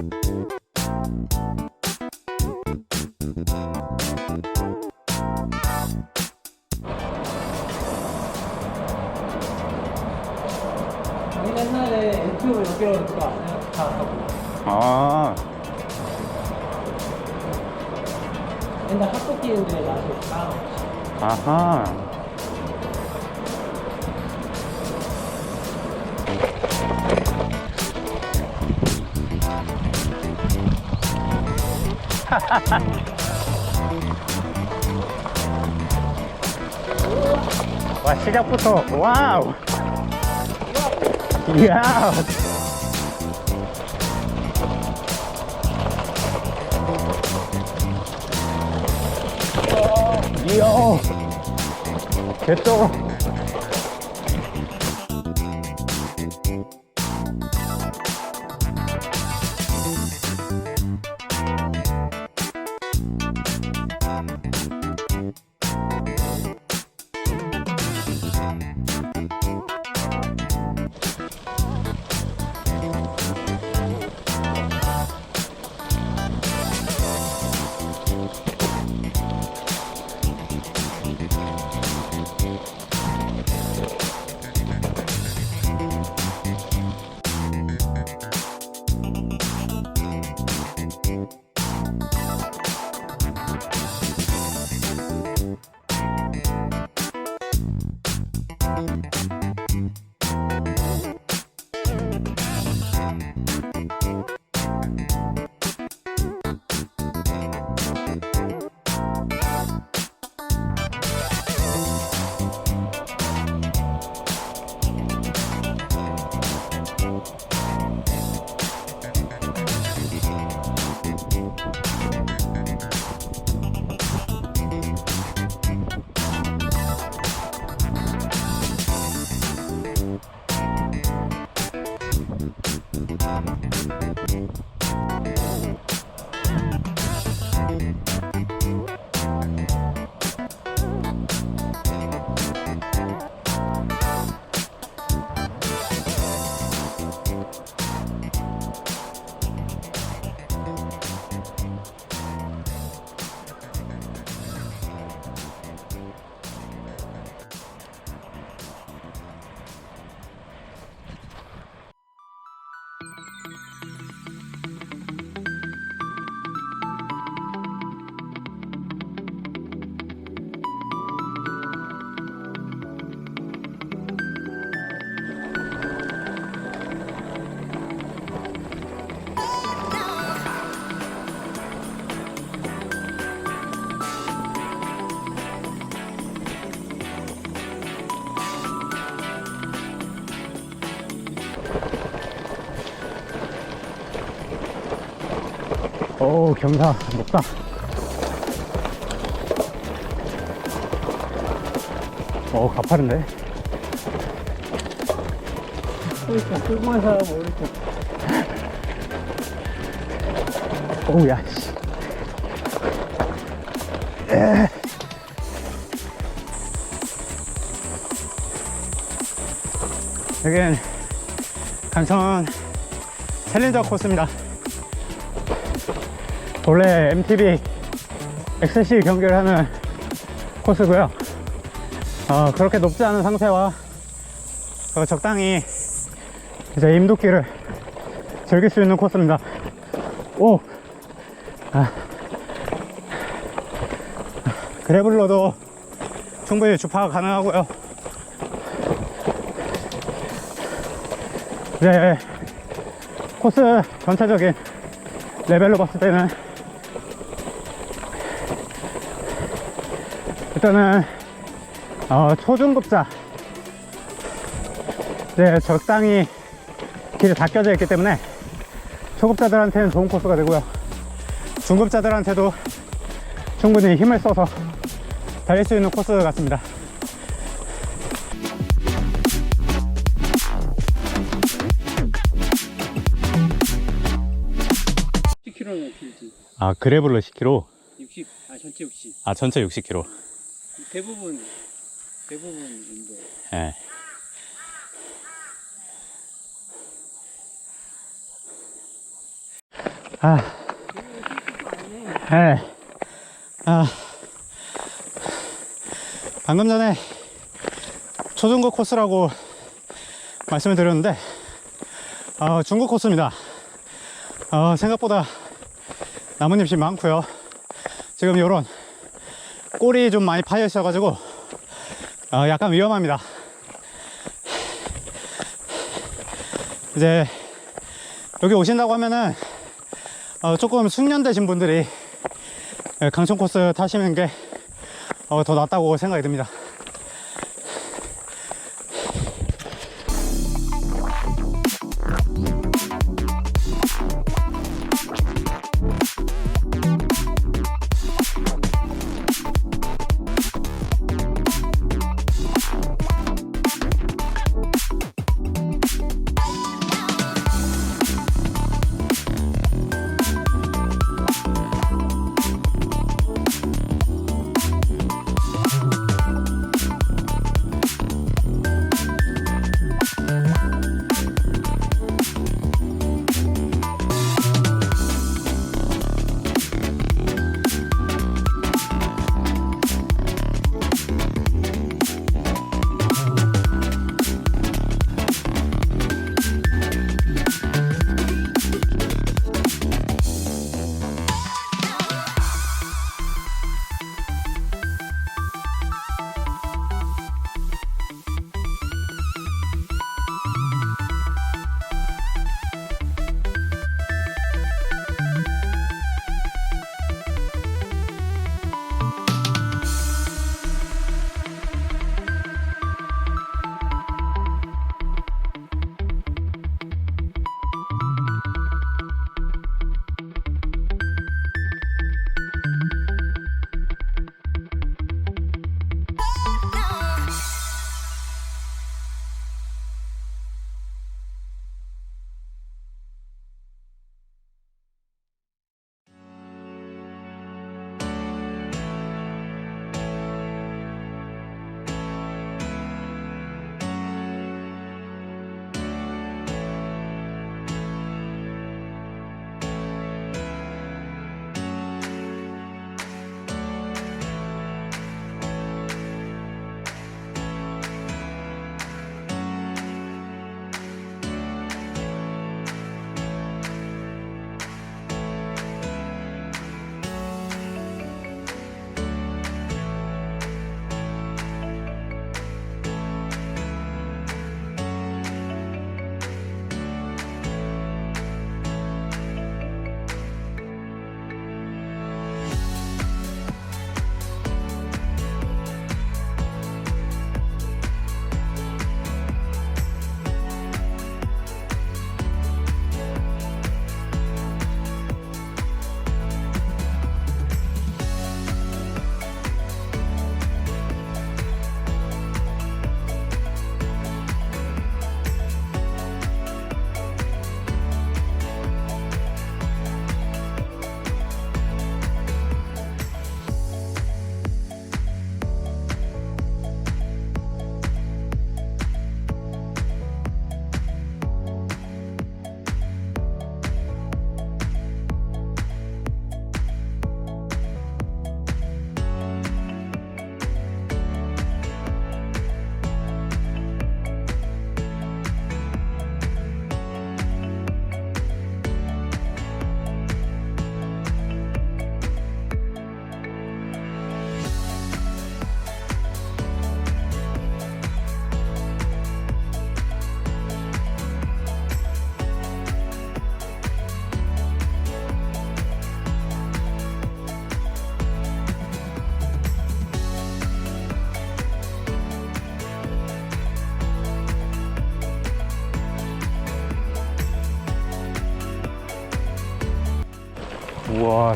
우리 누가 다 왔다고. 아, 옛날 학교 뛰는데 나한테 다 아하. 와, 시작부터, 와우! 이야! 이야! 개쩔 어! 오, 경사 높다. 오, 가파른데? 그러니까 끌고한 사람 모르겠어. 오우, 야, 씨. 에. 여긴 간천 챌린저 코스입니다. 원래 MTB XC 경기를 하는 코스고요. 어, 그렇게 높지 않은 상태와 어, 적당히 이제 임도길을 즐길 수 있는 코스입니다. 오! 아. 그래블러도 충분히 주파가 가능하고요. 네, 코스 전체적인 레벨로 봤을 때는 일단은 어, 초중급자 네, 적당히 길이 닦여져 있기 때문에 초급자들한테는 좋은 코스가 되고요. 중급자들한테도 충분히 힘을 써서 달릴 수 있는 코스 같습니다. 10km는 길지. 아, 그래블로 10km? 60, 아 전체 60. 아, 전체 60km. 대부분 대부분 인도. 예. 아. 예. 아. 방금 전에 초중급 코스라고 말씀을 드렸는데, 어, 중급 코스입니다. 어, 생각보다 나뭇잎이 많고요. 지금 요런 꼬리 좀 많이 파여 있어가지고, 어, 약간 위험합니다. 이제 여기 오신다고 하면은 어, 조금 숙련되신 분들이 예, 강촌 코스 타시는 게 어, 더 낫다고 생각이 듭니다.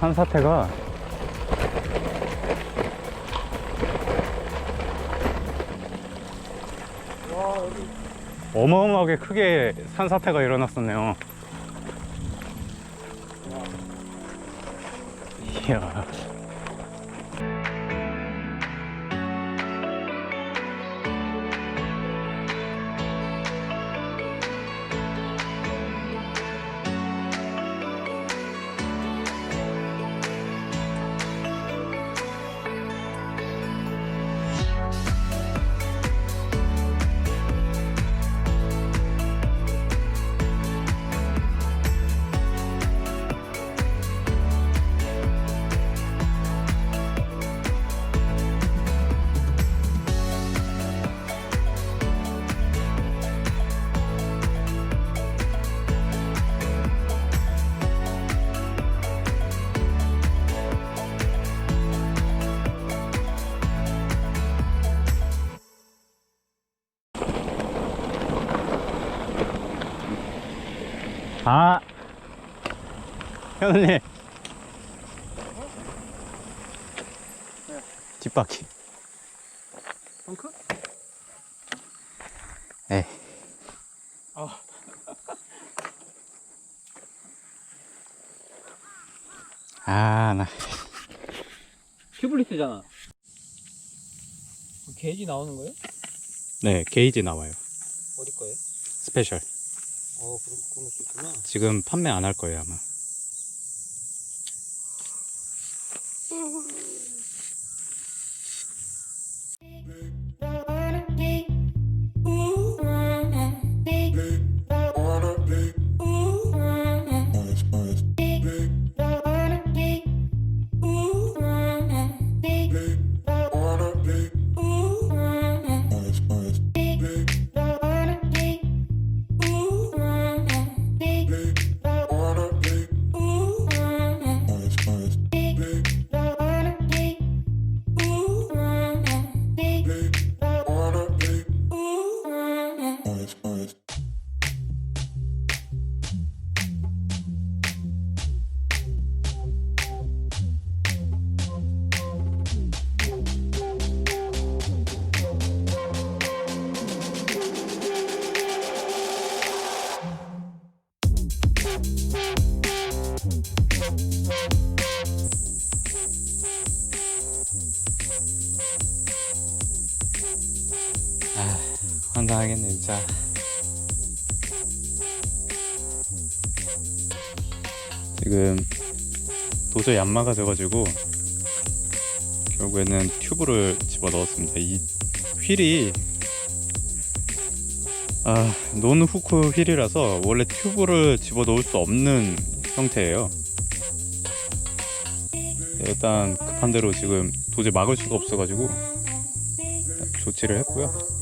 산사태가. 어마어마하게 크게 산사태가 일어났었네요. 이야. 아, 현우님. 뒷바퀴. 펑크? 에이. 아. 아, 나. 튜블리스잖아. 게이지 나오는 거예요? 네, 게이지 나와요. 어디 거예요? 스페셜. 어, 그런, 그런 것도 있구나. 지금 판매 안 할 거예요, 아마. 진짜. 지금 도저히 안 막아져가지고 결국에는 튜브를 집어 넣었습니다. 이 휠이 아, 논후크 휠이라서 원래 튜브를 집어 넣을 수 없는 형태예요. 일단 급한 대로 지금 도저히 막을 수가 없어가지고 조치를 했고요.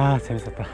아 재밌었다